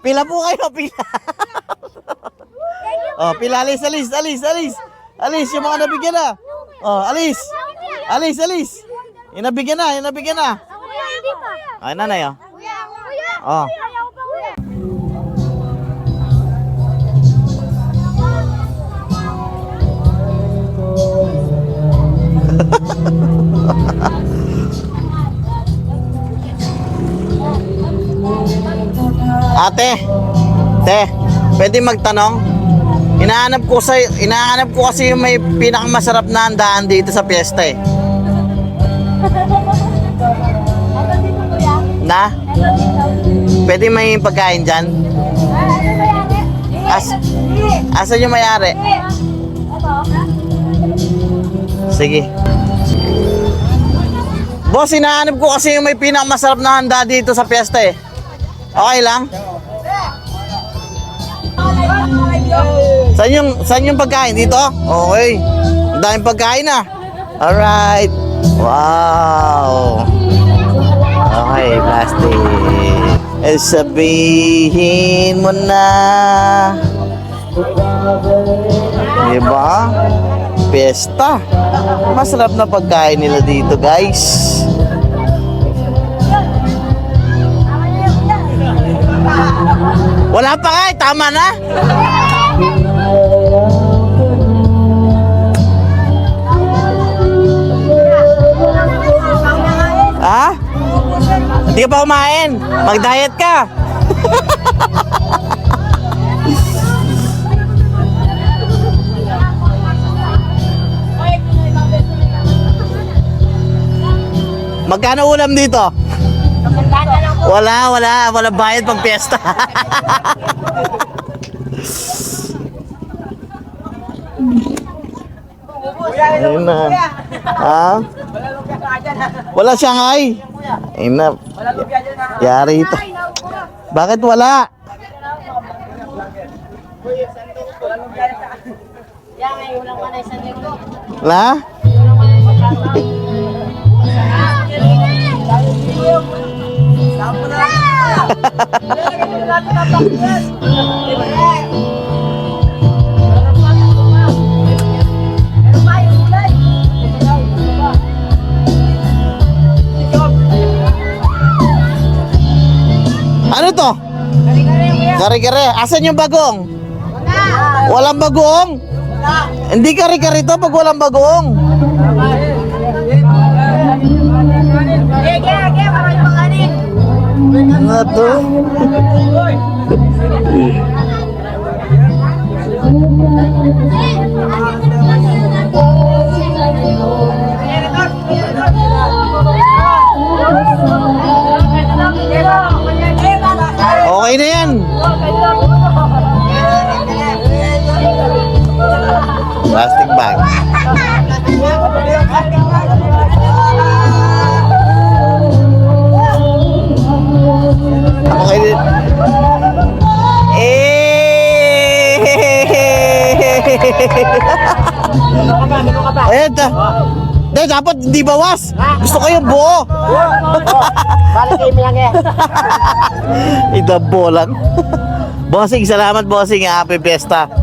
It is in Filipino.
Pila po kayo, pila. oh, pila, alis, alis, alis, alis. Alis, yung mga nabigyan na. Oh, alis. Alis, alis. Yung nabigyan na, yung nabigyan na. Ay, nanay, oh. Oh. Ate, te, pwede magtanong? Inaanap ko sa inaanap ko kasi yung may pinakamasarap na handaan dito sa piyesta eh. Na? Pwede may pagkain dyan? As-. Asan yung mayari? Sige. Boss, inaanap ko kasi yung may pinakamasarap na handa dito sa piyesta eh. Okay lang? Saan yung, saan yung pagkain? Dito? Okay. Ang daming pagkain na. Alright. Wow. Okay, plastic. Eh, sabihin mo na. Diba? Pesta. Masarap na pagkain nila dito, guys. Wala pa nga, tama na. Hindi ka pa kumain. Mag-diet ka. Magkano ulam dito? Wala, wala. Wala bayad pag piyesta. Ayun na. Ha? Wala Shanghai. Ayun na. Yari ito. Bakit wala? La? Ano Kare-kare. Asan yung bagong? Walang bagong? Hindi kare-kare to pag walang bagong. Ano to? Okay na bag. Okay din. Eh! Ayan ta. Hindi, dapat hindi bawas. Gusto ko yung buo. Balik kayo mo yan eh. Idabo lang. bossing, salamat bossing. Happy Fiesta.